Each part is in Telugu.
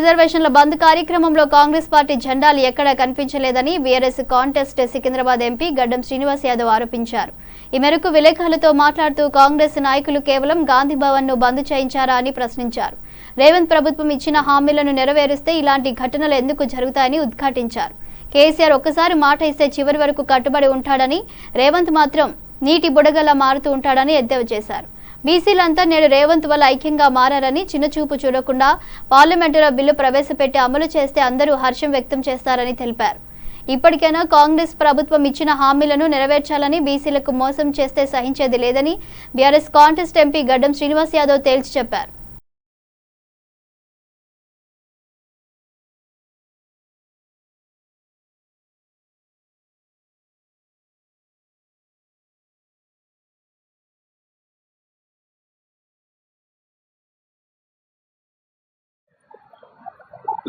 రిజర్వేషన్ల బంద్ కార్యక్రమంలో కాంగ్రెస్ పార్టీ జెండాలు ఎక్కడా కనిపించలేదని బీఆర్ఎస్ కాంటెస్ట్ సికింద్రాబాద్ ఎంపీ గడ్డం శ్రీనివాస్ యాదవ్ ఆరోపించారు. ఈ మేరకు విలేకరులతో మాట్లాడుతూ కాంగ్రెస్ నాయకులు కేవలం గాంధీ భవన్ను బంద్ చేయించారా అని ప్రశ్నించారు. రేవంత్ ప్రభుత్వం ఇచ్చిన హామీలను నెరవేరిస్తే ఇలాంటి ఘటనలు ఎందుకు జరుగుతాయని ఉద్ఘాటించారు. కేసీఆర్ ఒక్కసారి మాట ఇస్తే చివరి వరకు కట్టుబడి ఉంటాడని రేవంత్ మాత్రం నీటి బుడగలా మారుతూ ఉంటాడని ఎద్దేవా చేశారు. బీసీలంతా నేడు రేవంత్ వల్ల ఐక్యంగా మారారని చిన్నచూపు చూడకుండా పార్లమెంటులో బిల్లు ప్రవేశపెట్టి అమలు చేస్తే అందరూ హర్షం వ్యక్తం చేస్తారని తెలిపారు. ఇప్పటికైనా కాంగ్రెస్ ప్రభుత్వం ఇచ్చిన హామీలను నెరవేర్చాలని బీసీలకు మోసం చేస్తే సహించేది లేదని BRS contest MP Gaddam Srinivas Yadav తేల్చి చెప్పారు.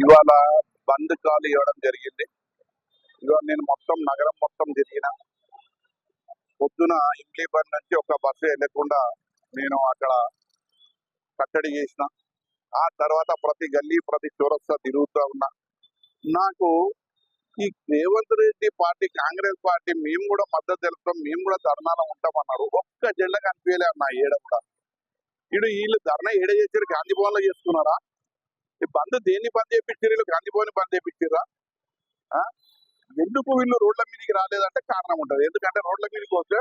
ఇవాళ బంద్ కాల్ ఇవ్వడం జరిగింది. ఇవాళ నేను మొత్తం నగరం మొత్తం తిరిగిన. పొద్దున ఇంగ్లీబర్ నుంచి ఒక బస్సు వెళ్ళకుండా నేను అక్కడ కట్టడి చేసిన. ఆ తర్వాత ప్రతి గల్లీ ప్రతి చౌరస్తా తిరుగుతూ ఉన్నా. నాకు ఈ Revanth Reddy party Congress party మేము కూడా మద్దతు తెలుపుతాం మేము కూడా ధర్నాలో ఉంటామన్నారు. ఒక్క జెండా కనిపించలే అన్న ఏడ కూడా. ఇడు వీళ్ళు ధర్నా ఏడ చేశారు గాంధీ భవన్లో చేస్తున్నారా ఈ బంద్ దేన్ని బంద్ చేపించారు వీళ్ళు బంద్ చేపించారా ఎందుకు వీళ్ళు రోడ్ల మీదకి రాలేదంటే కారణం ఉంటుంది. ఎందుకంటే రోడ్ల మీదకి వస్తే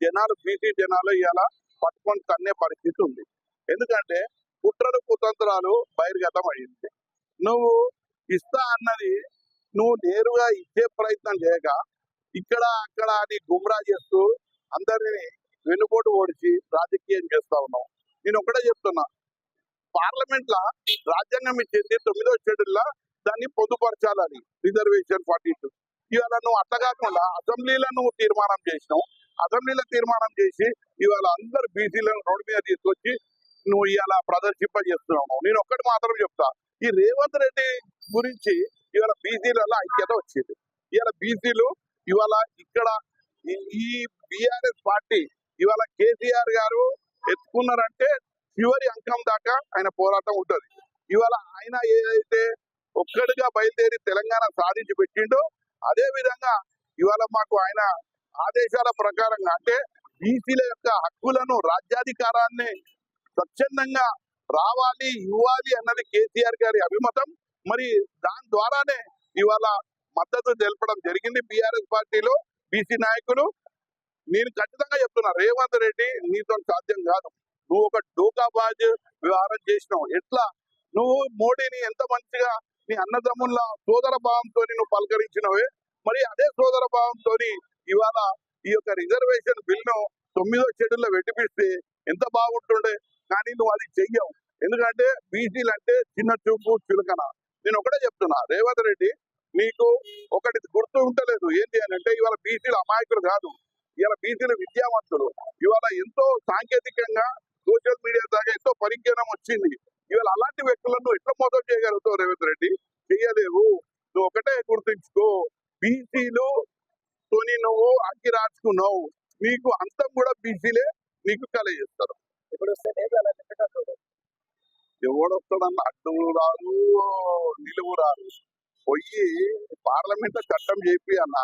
జనాలు బీసీ జనాలు ఇవాళ పట్టుకొని తన్నే పరిస్థితి ఉంది. ఎందుకంటే కుట్రలు కుతంత్రాలు బహిర్గతం అయ్యింది. నువ్వు ఇస్తా అన్నది నువ్వు నేరుగా ఇచ్చే ప్రయత్నం చేయక ఇక్కడ అక్కడ అని గుమ్రా చేస్తూ అందరినీ వెన్నుపోటు ఓడిచి రాజకీయం చేస్తా ఉన్నావు. నేను ఒకటే చెప్తున్నా. పార్లమెంట్ లా రాజ్యాంగం ఇచ్చింది తొమ్మిదో షెడ్యూల్ దాన్ని పొందుపరచాలని రిజర్వేషన్ ఫార్టీ టూ. ఇవాళ నువ్వు అట్లా కాకుండా అసెంబ్లీలో నువ్వు తీర్మానం చేసినావు. అసెంబ్లీలో తీర్మానం చేసి ఇవాళ అందరు బీసీలను రోడ్డు మీద తీసుకొచ్చి నువ్వు ఇవాళ ప్రదర్శింపజేస్తున్నావు నేను ఒక్కటి మాత్రం చెప్తా. ఈ రేవంత్ రెడ్డి గురించి ఇవాళ బీసీలలో ఐక్యత వచ్చింది. ఇవాళ బీసీలు ఇవాళ ఇక్కడ ఈ- ఈ బిఆర్ఎస్ పార్టీ ఇవాళ కేసీఆర్ గారు ఎత్తుకున్నారంటే చివరి అంకం దాకా ఆయన పోరాటం ఉంటుంది. ఇవాళ ఆయన ఏదైతే ఒక్కడిగా బయలుదేరి తెలంగాణ సాధించి పెట్టిండో అదే విధంగా ఇవాళ మాకు ఆయన ఆదేశాల ప్రకారంగా అంటే బీసీల యొక్క హక్కులను రాజ్యాధికారాన్ని స్వచ్ఛందంగా రావాలి ఇవ్వాలి అన్నది కేసీఆర్ గారి అభిమతం. మరి దాని ద్వారానే ఇవాళ మద్దతు తెలపడం జరిగింది బీఆర్ఎస్ పార్టీలో బీసీ నాయకులు. నేను ఖచ్చితంగా చెప్తున్నా రేవంత్ రెడ్డి నీతో సాధ్యం కాదు. నువ్వు ఒక డోకాబాజ్ వ్యవహారం చేసినావు. ఎట్లా? నువ్వు మోడీని ఎంత మంచిగా నీ అన్నదమ్ముల సోదర భావంతో నువ్వు పలకరించినవే? మరి అదే సోదర భావంతో ఇవాళ ఈ యొక్క రిజర్వేషన్ బిల్ను తొమ్మిదో షెడ్యూల్లో పెట్టిపిస్తే ఎంత బాగుంటుండే? కానీ నువ్వు అది చెయ్యవు. ఎందుకంటే బీసీలు అంటే చిన్న చూపు చులకన. నేను ఒకటే చెప్తున్నా. రేవంత్ రెడ్డి నీకు ఒకటి గుర్తు ఉండలేదు. ఏంటి అని అంటే ఇవాళ బీసీలు అమాయకులు కాదు. ఇవాళ బీసీలు విద్యావంతులు. ఇవాళ ఎంతో సాంకేతికంగా సోషల్ మీడియా దాకా ఎంతో పరిజ్ఞానం వచ్చింది. ఇవాళ అలాంటి వ్యక్తులను ఎట్లా మోసం చేయగలుగుతావు రేవంత్ రెడ్డి? చెయ్యలేవు నువ్వు ఒకటే గుర్తుంచుకో. బీసీలు తోని నువ్వు అగ్గి రాచుకున్నావు నీకు అంతం కూడా బీసీలే నీకు ఇప్పుడు లేదు అలా చెప్పేటప్పుడు ఎవడొస్తాడన్న అడ్డు రాదు నిలువు రాదు. పోయి పార్లమెంట్ చట్టం చేపి అన్న